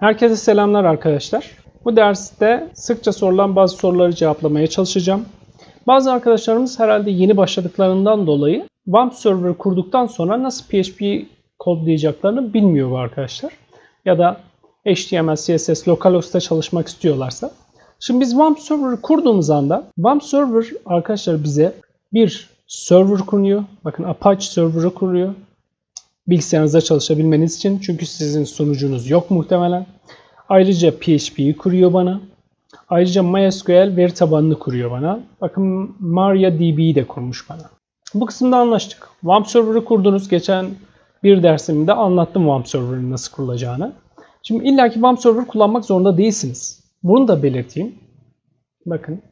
Herkese selamlar arkadaşlar. Bu derste sıkça sorulan bazı soruları cevaplamaya çalışacağım. Bazı arkadaşlarımız herhalde yeni başladıklarından dolayı WAMP server kurduktan sonra nasıl PHP kodlayacaklarını bilmiyor bu arkadaşlar. Ya da HTML, CSS, localhost'ta çalışmak istiyorlarsa. Şimdi biz WAMP server'ı kurduğumuz anda WAMP server arkadaşlar bize bir server kuruyor. Bakın Apache server'ı kuruyor bilgisayarınızda çalışabilmeniz için. Çünkü sizin sunucunuz yok muhtemelen. Ayrıca PHP'yi kuruyor bana. Ayrıca MySQL veri tabanını kuruyor bana. Bakın MariaDB'yi de kurmuş bana. Bu kısımda anlaştık. WAMP server'ı kurdunuz. Geçen bir dersimde anlattım WAMP server'ın nasıl kurulacağını. Şimdi illaki WAMP server kullanmak zorunda değilsiniz. Bunu da belirteyim. Bakın.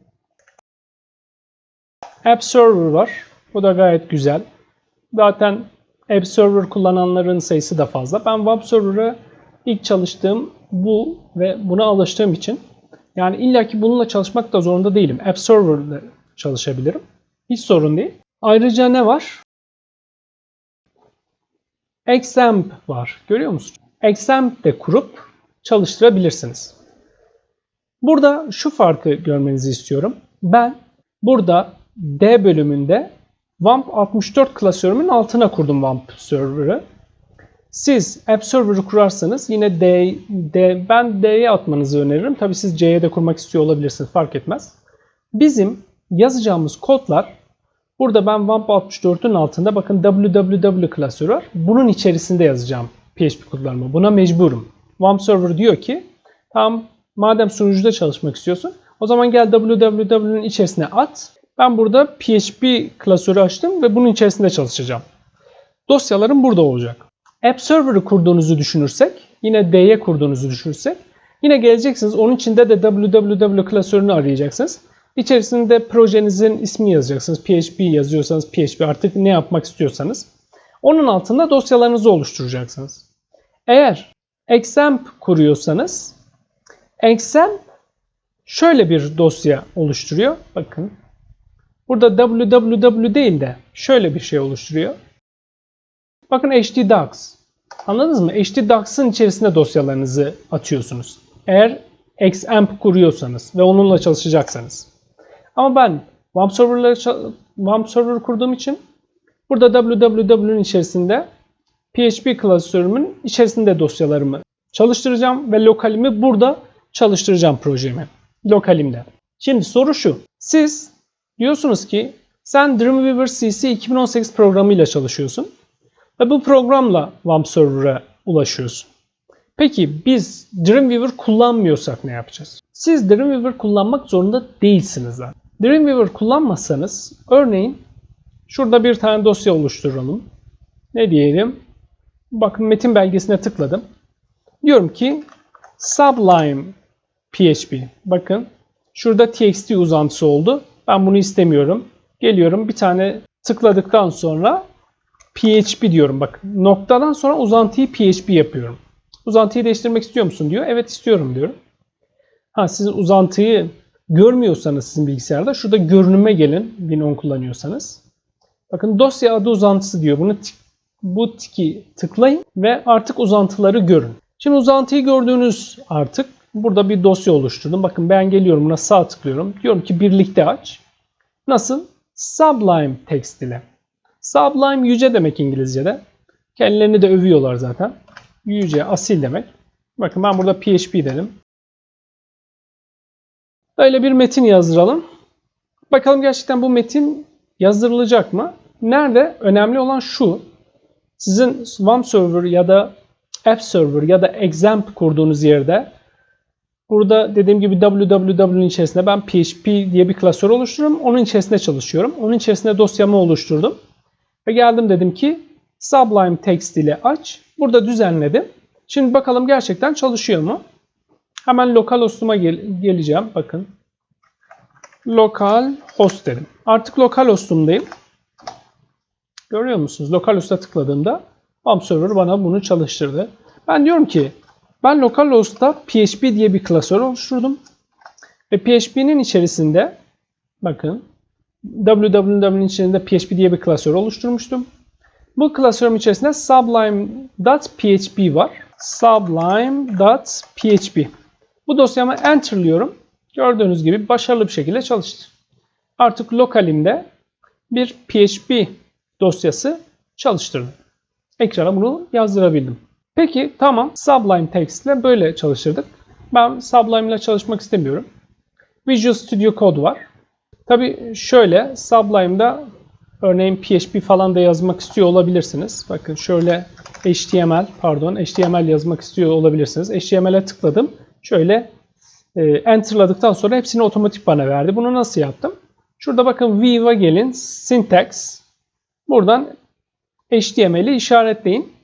App server var. Bu da gayet güzel. Zaten App Server kullananların sayısı da fazla. Ben Web Server'ı ilk çalıştığım bu ve buna alıştığım için yani illaki bununla çalışmak da zorunda değilim. App Server'da çalışabilirim. Hiç sorun değil. Ayrıca ne var? Xampp var. Görüyor musun? Xampp de kurup çalıştırabilirsiniz. Burada şu farkı görmenizi istiyorum. Ben burada D bölümünde WAMP 64 klasörümün altına kurdum WAMP server'ı. Siz App Server'ı kurarsanız yine D, D ben D'ye atmanızı öneririm. Tabi siz C'ye de kurmak istiyor olabilirsiniz fark etmez. Bizim yazacağımız kodlar burada ben WAMP 64'ün altında bakın www klasörü var. Bunun içerisinde yazacağım PHP kodlarımı. Buna mecburum. WAMP Server diyor ki tamam madem sunucuda çalışmak istiyorsun o zaman gel www'nin içerisine at. Ben burada PHP klasörü açtım ve bunun içerisinde çalışacağım. Dosyalarım burada olacak. App Server'ı kurduğunuzu düşünürsek, yine D'ye kurduğunuzu düşünürsek, yine geleceksiniz. Onun içinde de www klasörünü arayacaksınız. İçerisinde projenizin ismini yazacaksınız. PHP yazıyorsanız PHP artık ne yapmak istiyorsanız. Onun altında dosyalarınızı oluşturacaksınız. Eğer Xampp kuruyorsanız Xampp şöyle bir dosya oluşturuyor. Bakın Burada www değil de şöyle bir şey oluşturuyor. Bakın htdocs. Anladınız mı? htdocs'ın içerisine dosyalarınızı atıyorsunuz. Eğer xampp kuruyorsanız ve onunla çalışacaksanız. Ama ben WAMP server'ları WAMP server kurduğum için burada www'nin içerisinde PHP klasörümün içerisinde dosyalarımı çalıştıracağım ve lokalimi burada çalıştıracağım projemi. Lokalimde. Şimdi soru şu. Siz Diyorsunuz ki sen Dreamweaver CC 2018 programıyla çalışıyorsun ve bu programla WAMP server'a ulaşıyorsun. Peki biz Dreamweaver kullanmıyorsak ne yapacağız? Siz Dreamweaver kullanmak zorunda değilsiniz zaten. Dreamweaver kullanmazsanız örneğin şurada bir tane dosya oluşturalım. Ne diyelim? Bakın metin belgesine tıkladım. Diyorum ki Sublime PHP. Bakın şurada txt uzantısı oldu. Ben bunu istemiyorum. Geliyorum bir tane tıkladıktan sonra PHP diyorum. Bak noktadan sonra uzantıyı PHP yapıyorum. Uzantıyı değiştirmek istiyor musun diyor. Evet istiyorum diyorum. Ha siz uzantıyı görmüyorsanız sizin bilgisayarda şurada görünüme gelin. Win10 kullanıyorsanız. Bakın dosya adı uzantısı diyor. Bunu bu tiki tıklayın ve artık uzantıları görün. Şimdi uzantıyı gördüğünüz artık Burada bir dosya oluşturdum. Bakın ben geliyorum buna sağ tıklıyorum. Diyorum ki birlikte aç. Nasıl? Sublime text ile. Sublime yüce demek İngilizce'de. Kendilerini de övüyorlar zaten. Yüce, asil demek. Bakın ben burada PHP dedim. Böyle bir metin yazdıralım. Bakalım gerçekten bu metin yazdırılacak mı? Nerede? Önemli olan şu. Sizin Swamp Server ya da App Server ya da Examp kurduğunuz yerde Burada dediğim gibi www'nin içerisinde ben PHP diye bir klasör oluşturuyorum. Onun içerisinde çalışıyorum. Onun içerisinde dosyamı oluşturdum. Ve geldim dedim ki Sublime Text ile aç. Burada düzenledim. Şimdi bakalım gerçekten çalışıyor mu? Hemen lokal host'uma gel geleceğim. Bakın. Lokal host dedim. Artık lokal host'umdayım. Görüyor musunuz? Lokal host'a tıkladığımda Pump Server bana bunu çalıştırdı. Ben diyorum ki ben localhost'ta PHP diye bir klasör oluşturdum. Ve PHP'nin içerisinde bakın www'nin içerisinde PHP diye bir klasör oluşturmuştum. Bu klasörüm içerisinde sublime.php var. sublime.php. Bu dosyamı enterlıyorum. Gördüğünüz gibi başarılı bir şekilde çalıştı. Artık lokalimde bir PHP dosyası çalıştırdım. Ekrana bunu yazdırabildim. Peki tamam Sublime Text ile böyle çalıştırdık. Ben Sublime ile çalışmak istemiyorum. Visual Studio Code var. Tabi şöyle Sublime'da örneğin PHP falan da yazmak istiyor olabilirsiniz. Bakın şöyle HTML pardon HTML yazmak istiyor olabilirsiniz. HTML'e tıkladım. Şöyle e, enterladıktan sonra hepsini otomatik bana verdi. Bunu nasıl yaptım? Şurada bakın View'a gelin. Syntax. Buradan HTML'i işaretleyin.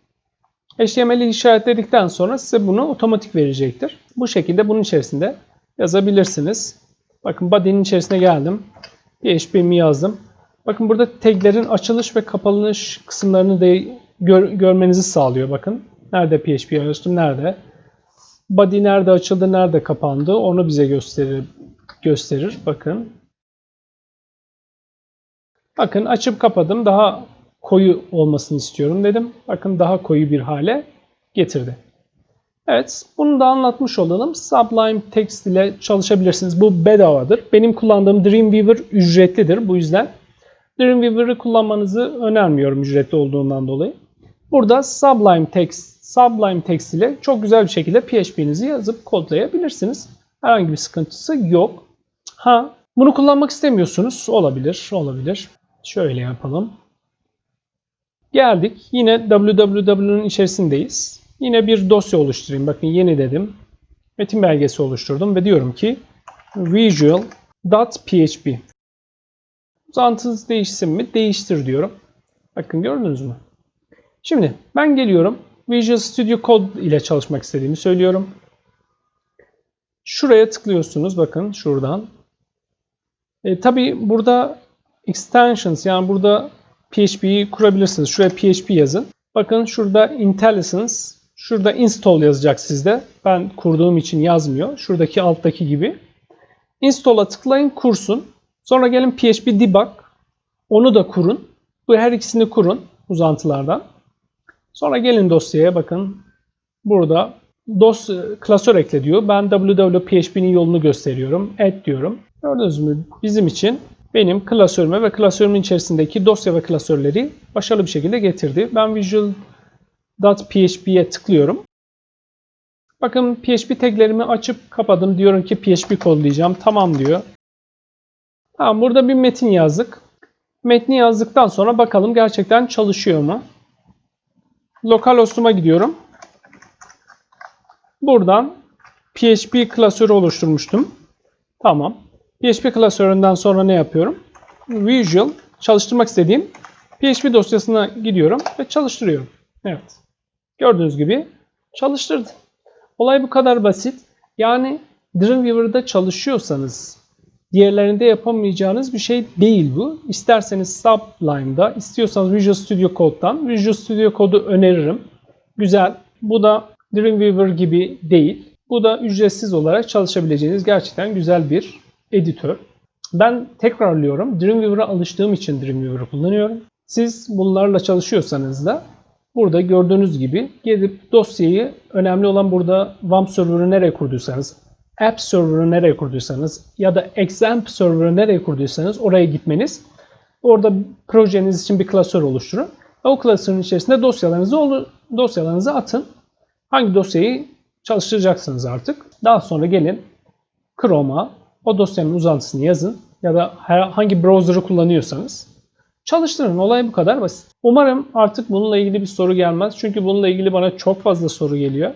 HTML'i işaretledikten sonra size bunu otomatik verecektir. Bu şekilde bunun içerisinde yazabilirsiniz. Bakın body'nin içerisine geldim. PHP'mi yazdım. Bakın burada taglerin açılış ve kapanış kısımlarını da gör, görmenizi sağlıyor. Bakın nerede PHP yazdım, nerede. Body nerede açıldı, nerede kapandı onu bize gösterir. gösterir. Bakın. Bakın açıp kapadım. Daha koyu olmasını istiyorum dedim. Bakın daha koyu bir hale getirdi. Evet, bunu da anlatmış olalım. Sublime Text ile çalışabilirsiniz. Bu bedavadır. Benim kullandığım Dreamweaver ücretlidir. Bu yüzden Dreamweaver'ı kullanmanızı önermiyorum ücretli olduğundan dolayı. Burada Sublime Text, Sublime Text ile çok güzel bir şekilde PHP'nizi yazıp kodlayabilirsiniz. Herhangi bir sıkıntısı yok. Ha, bunu kullanmak istemiyorsunuz. Olabilir, olabilir. Şöyle yapalım. Geldik. Yine www'nun içerisindeyiz. Yine bir dosya oluşturayım. Bakın yeni dedim. Metin belgesi oluşturdum ve diyorum ki visual.php Uzantınız değişsin mi? Değiştir diyorum. Bakın gördünüz mü? Şimdi ben geliyorum. Visual Studio Code ile çalışmak istediğimi söylüyorum. Şuraya tıklıyorsunuz. Bakın şuradan. E, tabii burada extensions yani burada PHP'yi kurabilirsiniz. Şuraya PHP yazın. Bakın şurada IntelliSense, şurada install yazacak sizde. Ben kurduğum için yazmıyor. Şuradaki alttaki gibi. Install'a tıklayın kursun. Sonra gelin PHP debug. Onu da kurun. Bu her ikisini kurun uzantılardan. Sonra gelin dosyaya bakın. Burada dos klasör ekle diyor. Ben www.php'nin yolunu gösteriyorum. Add diyorum. Gördünüz mü? Bizim için benim klasörüme ve klasörümün içerisindeki dosya ve klasörleri başarılı bir şekilde getirdi. Ben visual.php'ye tıklıyorum. Bakın PHP taglerimi açıp kapadım. Diyorum ki PHP kodlayacağım. Tamam diyor. Tamam burada bir metin yazdık. Metni yazdıktan sonra bakalım gerçekten çalışıyor mu? Lokal host'uma gidiyorum. Buradan PHP klasörü oluşturmuştum. Tamam. PHP klasöründen sonra ne yapıyorum? Visual çalıştırmak istediğim PHP dosyasına gidiyorum ve çalıştırıyorum. Evet. Gördüğünüz gibi çalıştırdı. Olay bu kadar basit. Yani Dreamweaver'da çalışıyorsanız diğerlerinde yapamayacağınız bir şey değil bu. İsterseniz Sublime'da, istiyorsanız Visual Studio Code'dan Visual Studio Code'u öneririm. Güzel. Bu da Dreamweaver gibi değil. Bu da ücretsiz olarak çalışabileceğiniz gerçekten güzel bir editör. Ben tekrarlıyorum. Dreamweaver'a alıştığım için Dreamweaver'ı kullanıyorum. Siz bunlarla çalışıyorsanız da burada gördüğünüz gibi gelip dosyayı önemli olan burada WAMP server'ı nereye kurduysanız, App server'ı nereye kurduysanız ya da Examp server'ı nereye kurduysanız oraya gitmeniz. Orada projeniz için bir klasör oluşturun. O klasörün içerisinde dosyalarınızı dosyalarınızı atın. Hangi dosyayı çalıştıracaksınız artık. Daha sonra gelin Chrome'a o dosyanın uzantısını yazın ya da hangi browser'ı kullanıyorsanız çalıştırın. Olay bu kadar basit. Umarım artık bununla ilgili bir soru gelmez. Çünkü bununla ilgili bana çok fazla soru geliyor.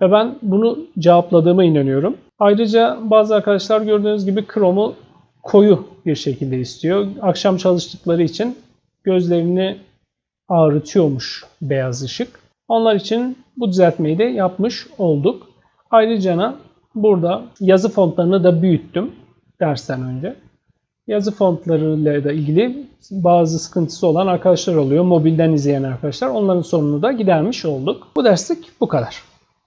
Ve ben bunu cevapladığıma inanıyorum. Ayrıca bazı arkadaşlar gördüğünüz gibi Chrome'u koyu bir şekilde istiyor. Akşam çalıştıkları için gözlerini ağrıtıyormuş beyaz ışık. Onlar için bu düzeltmeyi de yapmış olduk. Ayrıca burada yazı fontlarını da büyüttüm dersten önce. Yazı fontlarıyla da ilgili bazı sıkıntısı olan arkadaşlar oluyor. Mobilden izleyen arkadaşlar. Onların sorununu da gidermiş olduk. Bu derslik bu kadar.